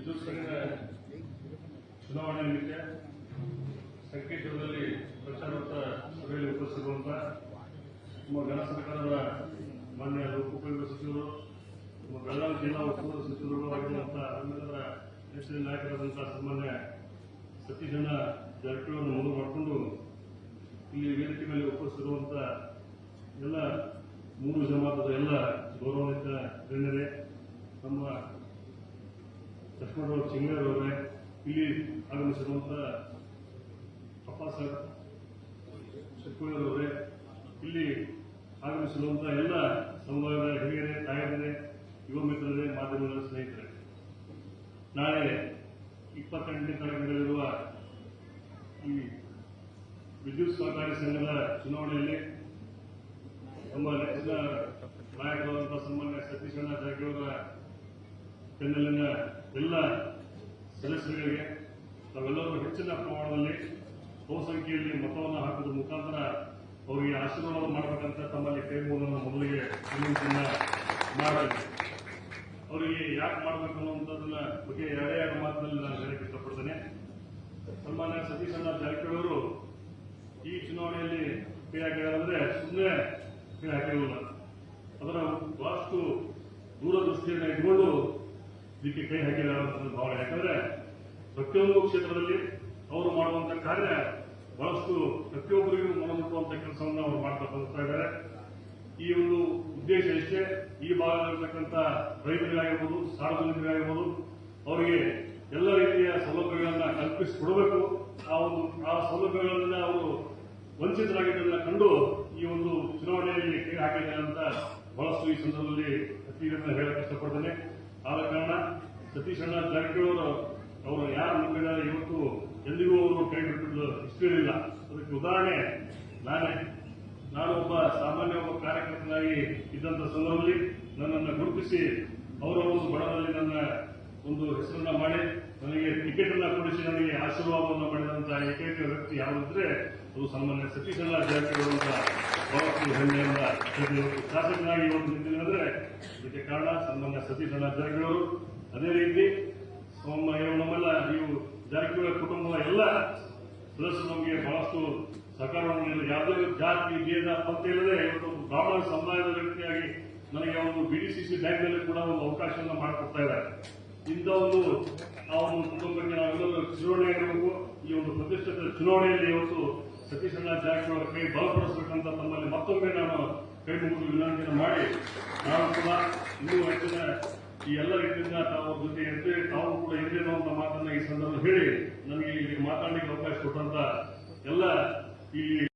ಸಂಘದ ಚುನಾವಣೆ ನಿಮಿತ್ತ ಸಂಕೇಶ್ವರದಲ್ಲಿ ಪ್ರಚಾರೋತ್ತರ ಸಭೆಯಲ್ಲಿ ಉಪಸ್ಥಿತಿರುವಂತ ನಮ್ಮ ಗಣ ಸರ್ಕಾರದ ಮಾನ್ಯ ಲೋಕೋಪಯೋಗ ಸಚಿವರು, ನಮ್ಮ ಬೆಳಗಾವಿ ಜಿಲ್ಲಾ ಉಸ್ತುವಾರಿ ಸಚಿವರು ಆಗಿರುವಂತಹ ನಮ್ಮೆಲ್ಲರ ನೆಚ್ಚಿನ ನಾಯಕರಾದಂತಹ ಸನ್ಮಾನ್ಯ ಸತೀಶಣ್ಣ ಜಾರಕಿಹೊಳಿಯನ್ನು ಮುಂದೆ ಮಾಡಿಕೊಂಡು ಇಲ್ಲಿ ವೇದಿಕೆ ಮೇಲೆ ಉಪಸ್ಥಿತಿರುವಂತ ಎಲ್ಲ ಮೂರು ಜಮಾತದ ಎಲ್ಲ ಗೌರವಾನ್ವಿತ ಗಣ್ಯರೇ, ನಮ್ಮ ಲಕ್ಷ್ಮಣರಾವ್ ಚಿಂಗರ್ ಅವರೇ ಇಲ್ಲಿ ಆಗಮಿಸಿರುವಂತ ಅಪ್ಪ ಸರ್ ಅವರೇ ಇಲ್ಲಿ ಆಗಮಿಸಿರುವಂತ ಎಲ್ಲ ಸಮುದಾಯದ ಹಿರಿಯರೇ, ತಾಯಂದಿರೇ, ಯುವ ಮಿತ್ರರೇ ಮಾಧ್ಯಮದ ಸ್ನೇಹಿತರೆ. ನಾಳೆ ಇಪ್ಪತ್ತೆಂಟನೇ ತಾರೀಕು ನಡೆಯಲಿರುವ ಈ ವಿದ್ಯುತ್ ಸಹಕಾರಿ ಸಂಘದ ಚುನಾವಣೆಯಲ್ಲಿ ನಮ್ಮ ನೆಚ್ಚಿನ ನಾಯಕರಾದಂತಹ ಸನ್ಮಾನ್ಯ ಸತೀಶಣ್ಣ ಜಾರಕಿಹೊಳಿ ಬೆನ್ನಲ್ಲಿನ ಎಲ್ಲ ಸದಸ್ಯರಿಗೆ ತಾವೆಲ್ಲರೂ ಹೆಚ್ಚಿನ ಪ್ರಮಾಣದಲ್ಲಿ ಬಹುಸಂಖ್ಯೆಯಲ್ಲಿ ಮತವನ್ನು ಹಾಕುವ ಮುಖಾಂತರ ಅವರಿಗೆ ಆಶೀರ್ವಾದ ಮಾಡಬೇಕಂತ ತಮ್ಮಲ್ಲಿ ಕೈ ಮೂಲವನ್ನು ಮೊದಲಿಗೆ ವಿನಂತಿಯನ್ನ ಮಾಡಬೇಕು ಅವರಿಗೆ ಯಾಕೆ ಮಾಡಬೇಕು ಅನ್ನುವಂಥದ್ದನ್ನ ಬಗ್ಗೆ ಎರಡೇ ಎರಡು ಮಾತಿನಲ್ಲಿ ನಾನು ಹೇಳಕ್ಕೆ ಇಷ್ಟಪಡ್ತೇನೆ. ಸನ್ಮಾನ್ಯ ಸತೀಶ್ ಜಾರಕಿಹೊಳಿ ಅವರು ಈ ಚುನಾವಣೆಯಲ್ಲಿ ಕೈ ಹಾಕಿದ್ರೆ ಸುಮ್ಮನೆ ಕೈ ಹಾಕಿರಲಿಲ್ಲ ಅದರ ಬಹಳಷ್ಟು ದೂರದೃಷ್ಟಿಯನ್ನು ಇಟ್ಕೊಂಡು ಇದಕ್ಕೆ ಕೈ ಹಾಕಿದ್ದಾರೆ ಅಂತ ಭಾವನೆ. ಯಾಕಂದ್ರೆ ಪ್ರತಿಯೊಂದು ಕ್ಷೇತ್ರದಲ್ಲಿ ಅವರು ಮಾಡುವಂತ ಕಾರ್ಯ ಬಹಳಷ್ಟು ಪ್ರತಿಯೊಬ್ಬರಿಗೂ ಮನಮುಟ್ಟುವಂತ ಕೆಲಸವನ್ನು ಅವರು ಮಾಡ್ತಾ ಹೋಗ್ತಾ ಇದ್ದಾರೆ. ಈ ಒಂದು ಉದ್ದೇಶ ಇಷ್ಟೇ. ಈ ಭಾಗದಲ್ಲಿರ್ತಕ್ಕಂಥ ರೈತರಿಗಾಗಿರ್ಬೋದು ಸಾರ್ವಜನಿಕರಾಗಿರ್ಬೋದು ಅವರಿಗೆ ಎಲ್ಲ ರೀತಿಯ ಸೌಲಭ್ಯಗಳನ್ನ ಕಲ್ಪಿಸಿಕೊಡಬೇಕು. ಆ ಒಂದು, ಆ ಸೌಲಭ್ಯಗಳನ್ನ ಅವರು ವಂಚಿತರಾಗಿದ್ದನ್ನ ಕಂಡು ಈ ಒಂದು ಚುನಾವಣೆಯಲ್ಲಿ ಕೈ ಹಾಕಿದ್ದಾರೆ ಅಂತ ಬಹಳಷ್ಟು ಈ ಸಂದರ್ಭದಲ್ಲಿ ಅತಿ ಹೇಳಕ್ಕೆ ಇಷ್ಟಪಡ್ತೇನೆ. ಆದ ಕಾರಣ ಸತೀಶ್ ಅಣ್ಣ ಜಾರಕಿಹೊಳಿ ಅವರು ಯಾರು ನಂಬಿದ್ದಾರೆ ಇವತ್ತು ಎಲ್ಲಿಗೂ ಅವರು ಕೈ ಬಿಟ್ಟಿದ್ದು ಅದಕ್ಕೆ ಉದಾಹರಣೆ, ನಾನೇ. ನಾನು ಒಬ್ಬ ಸಾಮಾನ್ಯ ಒಬ್ಬ ಕಾರ್ಯಕರ್ತನಾಗಿ ಇದ್ದಂಥ ಸಂದರ್ಭದಲ್ಲಿ ನನ್ನನ್ನು ಗುರುತಿಸಿ ಅವರ ಒಂದು ಬಡದಲ್ಲಿ ನನ್ನ ಒಂದು ಹೆಸರನ್ನ ಮಾಡಿ, ನನಗೆ ಟಿಕೆಟ್ ಅನ್ನ ಕೊಡಿಸಿ, ನನಗೆ ಆಶೀರ್ವಾದವನ್ನು ಮಾಡಿದಂತಹ ಏಕೈಕ ವ್ಯಕ್ತಿ ಯಾವುದಿದ್ರೆ ಅದು ಸಾಮಾನ್ಯ ಸತೀಶಣ್ಣ ಜಾರಕಿಹೊಳಿ ಅಂತ ಬಹಳಷ್ಟು ಹೆಮ್ಮೆಯಿಂದ ಶಾಸಕನಾಗಿ ನಿಂತಿದ್ದೀನಿ ಅಂದ್ರೆ ಇದಕ್ಕೆ ಕಾರಣ ಸನ್ಮಾನ್ಯ ಜಾರಕಿಹೊಳಿ ಅದೇ ರೀತಿ ನಮ್ಮೆಲ್ಲ ನೀವು ಜಾರಕಿಹೊಳಿ ಕುಟುಂಬದ ಎಲ್ಲ ಸದಸ್ಯರು ನಮಗೆ ಬಹಳಷ್ಟು ಸಹಕಾರವನ್ನು ನೀಡಿದ್ರು. ಯಾವುದೇ ಜಾತಿ, ಭೇದ ಪಂತ ಇಲ್ಲದೆ ಇವತ್ತು ಬ್ರಾಹ್ಮಣ ಸಮುದಾಯದ ವ್ಯಕ್ತಿಯಾಗಿ ನನಗೆ ಒಂದು ಬಿಡಿಸಿಸಿ ಬ್ಯಾಂಕ್ನಲ್ಲಿ ಕೂಡ ಒಂದು ಅವಕಾಶವನ್ನು ಮಾಡಿಕೊಡ್ತಾ ಇದ್ದಾರೆ. ಇಂಥ ಒಂದು, ಆ ಒಂದು ಕುಟುಂಬಕ್ಕೆ ನಾವೆಲ್ಲರೂ ಚುನಾವಣೆ ಆಗಿರಬೇಕು ಈ ಒಂದು ಪ್ರತಿಷ್ಠಿತ ಚುನಾವಣೆಯಲ್ಲಿ ಇವತ್ತು ಸತೀಶಣ್ಣ ಜಾರಕಿಹೊಳಿ ಕೈ ಬಲಪಡಿಸಬೇಕಂತ ತಮ್ಮಲ್ಲಿ ಮತ್ತೊಮ್ಮೆ ನಾನು ಕೈ ಮುಗಿದು ವಿನಂತಿಯನ್ನು ಮಾಡಿ ನಾನು ಕೂಡ ಇನ್ನೂ ಹೆಚ್ಚಿನ ಈ ಎಲ್ಲ ರೀತಿಯಿಂದ ತಾವು ಜೊತೆ ಇರ್ತೇವೆ, ತಾವು ಕೂಡ ಎಂದೇನೋ ಅಂತ ಮಾತನ್ನ ಈ ಸಂದರ್ಭದಲ್ಲಿ ಹೇಳಿ, ನನಗೆ ಇಲ್ಲಿ ಮಾತಾಡಲಿಕ್ಕೆ ಅವಕಾಶ ಕೊಟ್ಟಂತ ಎಲ್ಲ ಈ